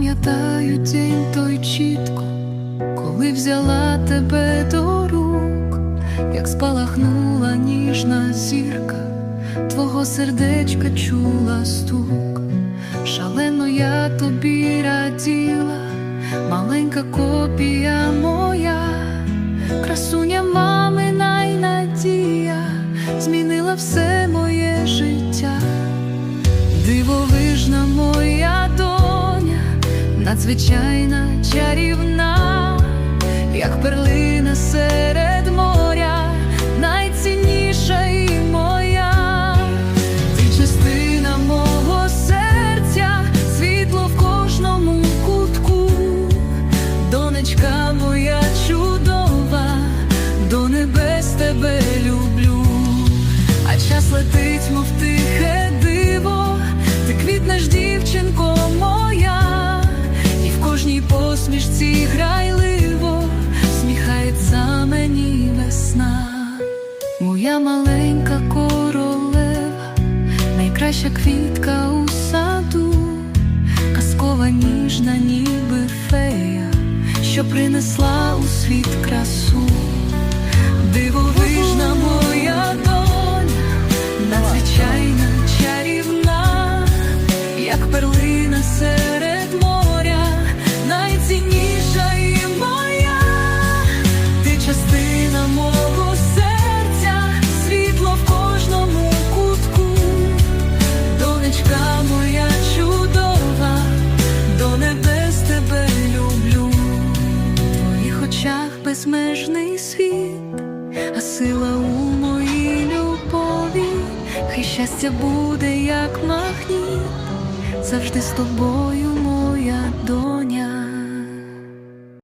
пам'ятаю день той чітко, коли взяла тебе до рук, як спалахнула ніжна зірка, твого сердечка чула стук, шалено я тобі раділа, маленька копія надзвичайна чарівна, як перлина серед посмішці грайливо сміхається мені весна, моя маленька королева, найкраща квітка у саду, казкова ніжна, ніби фея, що принесла у світ красу. Безмежний світ а сила у моїй любові, хай щастя буде, як магніт, завжди з тобою, моя доля.